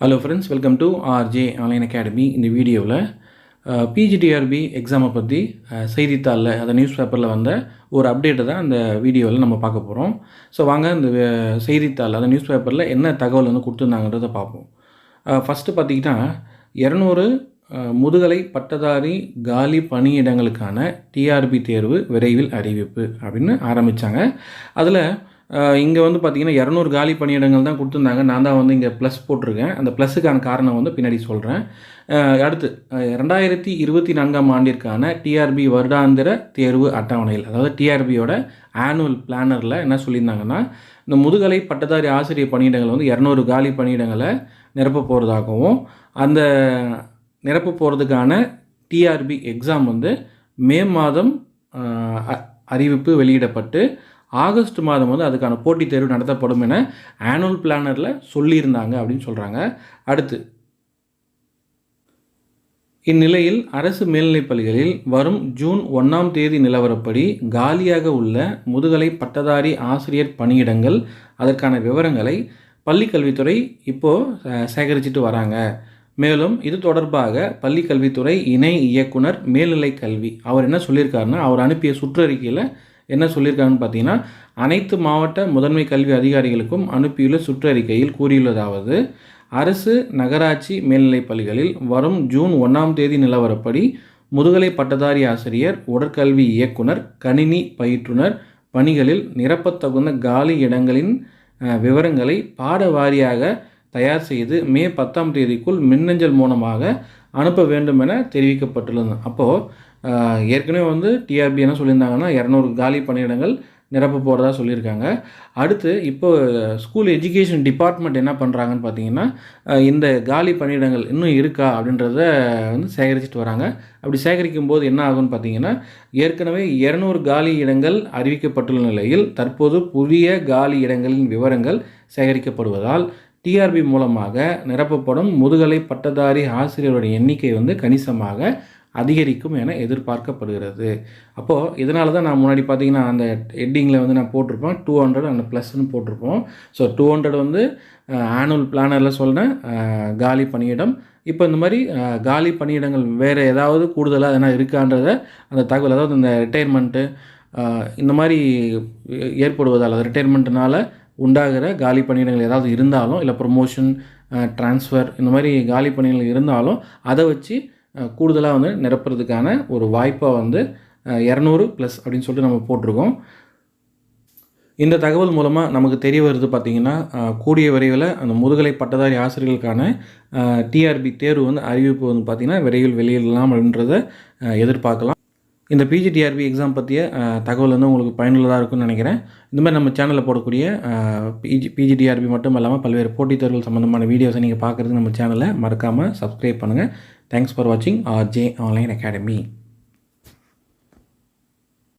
Hello friends welcome to RJ online academy இந்த வீடியோவில் PGTRB எக்ஸாமை பற்றி செய்தித்தாளில் அந்த நியூஸ் பேப்பரில் வந்த ஒரு அப்டேட்டை தான் அந்த வீடியோவில் நம்ம பார்க்க போகிறோம் ஸோ வாங்க இந்த செய்தித்தாள் அந்த நியூஸ் பேப்பரில் என்ன தகவல் வந்து கொடுத்துருந்தாங்கன்றதை பார்ப்போம். ஃபஸ்ட்டு பார்த்தீங்கன்னா இரநூறு முதுகலை பட்டதாரி காலி பணியிடங்களுக்கான டிஆர்பி தேர்வு விரைவில் அறிவிப்பு அப்படின்னு ஆரம்பித்தாங்க அதில் இங்கே வந்து பார்த்திங்கன்னா இரநூறு காலி பணியிடங்கள் தான் கொடுத்துருந்தாங்க. நான் தான் வந்து இங்கே ப்ளஸ் போட்டிருக்கேன். அந்த ப்ளஸுக்கான காரணம் வந்து பின்னாடி சொல்கிறேன் அடுத்து ரெண்டாயிரத்தி இருபத்தி நான்காம் ஆண்டிற்கான டிஆர்பி வருடாந்திர தேர்வு அட்டவணையில் அதாவது டிஆர்பியோட ஆனுவல் பிளானரில் என்ன சொல்லியிருந்தாங்கன்னா இந்த முதுகலை பட்டதாரி ஆசிரியர் பணியிடங்கள் வந்து இரநூறு காலி பணியிடங்களை நிரப்ப போகிறதாகவும் அந்த நிரப்ப போகிறதுக்கான டிஆர்பி எக்ஸாம் வந்து மே மாதம் அ- அறிவிப்பு வெளியிடப்பட்டு ஆகஸ்ட் மாதம் வந்து அதுக்கான போட்டித் தேர்வு நடத்தப்படும் என ஆனுவல் பிளானரில் சொல்லியிருந்தாங்க அப்படின்னு சொல்கிறாங்க அடுத்து இந்நிலையில் அரசு மேல்நிலைப் பள்ளிகளில் வரும் ஜூன் ஒன்றாம் தேதி நிலவரப்படி காலியாக உள்ள முதுகலை பட்டதாரி ஆசிரியர் பணியிடங்கள் அதற்கான விவரங்களை பள்ளிக்கல்வித்துறை இப்போது சேகரிச்சிட்டு வராங்க. மேலும் இது தொடர்பாக பள்ளிக்கல்வித்துறை இணை இயக்குனர் மேல்நிலை கல்வி அவர் என்ன சொல்லியிருக்காருன்னா அவர் அனுப்பிய சுற்றறிக்கையில் என்ன சொல்லியிருக்காங்கன்னு பார்த்தீங்கன்னா அனைத்து மாவட்ட முதன்மை கல்வி அதிகாரிகளுக்கும் அனுப்பியுள்ள சுற்றறிக்கையில் கூறியுள்ளதாவது அரசு நகராட்சி மேல்நிலைப் பள்ளிகளில் வரும் ஜூன் ஒன்றாம் தேதி நிலவரப்படி முதுகலை பட்டதாரி ஆசிரியர் உடற்கல்வி இயக்குனர் கணினி பயிற்றுனர் பணிகளில் நிரப்பத்தகுந்த காலி இடங்களின் விவரங்களை பாட வாரியாக தயார் செய்து மே பத்தாம் தேதிக்குள் மின்னஞ்சல் மூலமாக அனுப்ப வேண்டும் என தெரிவிக்கப்பட்டுள்ளது அப்போது ஏற்கனவே வந்து டிஆர்பி என்ன சொல்லியிருந்தாங்கன்னா இரநூறு காலி பணியிடங்கள் நிரப்ப போகிறதா சொல்லியிருக்காங்க. அடுத்து இப்போ ஸ்கூல் எஜுகேஷன் டிபார்ட்மெண்ட் என்ன பண்ணுறாங்கன்னு பார்த்தீங்கன்னா இந்த காலி பணியிடங்கள் இன்னும் இருக்கா அப்படின்றத வந்து சேகரிச்சுட்டு வராங்க. அப்படி சேகரிக்கும் போது என்ன ஆகும்னு பார்த்தீங்கன்னா ஏற்கனவே இரநூறு காலி இடங்கள் அறிவிக்கப்பட்டுள்ள நிலையில் தற்போது புதிய காலி இடங்களின் விவரங்கள் சேகரிக்கப்படுவதால் டிஆர்பி மூலமாக நிரப்பப்படும் முதுகலை பட்டதாரி ஆசிரியருடைய எண்ணிக்கை வந்து கணிசமாக அதிகரிக்கும் என எதிர்பார்க்கப்படுகிறது. அப்போது இதனால தான் நான் முன்னாடி பார்த்தீங்கன்னா அந்த ஹெட்டிங்கில் வந்து நான் போட்டிருப்பேன். டூ ஹண்ட்ரட் அந்த ப்ளஸ்ன்னு போட்டிருப்போம். ஸோ டூ ஹண்ட்ரட் வந்து ஆனுவல் பிளானரில் சொன்னேன் காலி பணியிடம். இப்போ இந்த மாதிரி காலி பணியிடங்கள் வேறு ஏதாவது கூடுதலாக எதனா இருக்கான்றத அந்த தகவல் அதாவது இந்த ரிட்டையர்மெண்ட்டு இந்த மாதிரி ஏற்படுவதால் அது உண்டாகிற காலி பணியிடங்கள் ஏதாவது இருந்தாலும் இல்லை ப்ரொமோஷன் ட்ரான்ஸ்ஃபர் இந்த மாதிரி காலி பணிகள் இருந்தாலும் அதை வச்சு கூடுதலாக வந்து நிரப்புறதுக்கான ஒரு வாய்ப்பாக வந்து இரநூறு ப்ளஸ் அப்படின்னு சொல்லிட்டு நம்ம போட்டிருக்கோம். இந்த தகவல் மூலமாக நமக்கு தெரிய வருது பார்த்திங்கன்னா கூடிய விரைவில் அந்த முதுகலை பட்டதாரி ஆசிரியர்களுக்கான டிஆர்பி தேர்வு வந்து அறிவிப்பு வந்து பார்த்திங்கன்னா விரைவில் வெளியிடலாம் அப்படின்றத எதிர்பார்க்கலாம். இந்த பிஜிடிஆர்பி எக்ஸாம் பற்றிய தகவல் வந்து உங்களுக்கு பயனுள்ளதாக இருக்கும்னு நினைக்கிறேன். இந்த மாதிரி நம்ம சேனலில் போடக்கூடிய பிஜி பிஜிடிஆர்பி மட்டும் இல்லாமல் பல்வேறு போட்டித் தேர்வுகள் சம்மந்தமான வீடியோஸை நீங்கள் பார்க்குறதுக்கு நம்ம சேனலை மறக்காமல் சப்ஸ்கிரைப் பண்ணுங்கள் தேங்க்ஸ் ஃபார் வாட்சிங் ஆர் ஜே ஆன்லைன் அகாடமி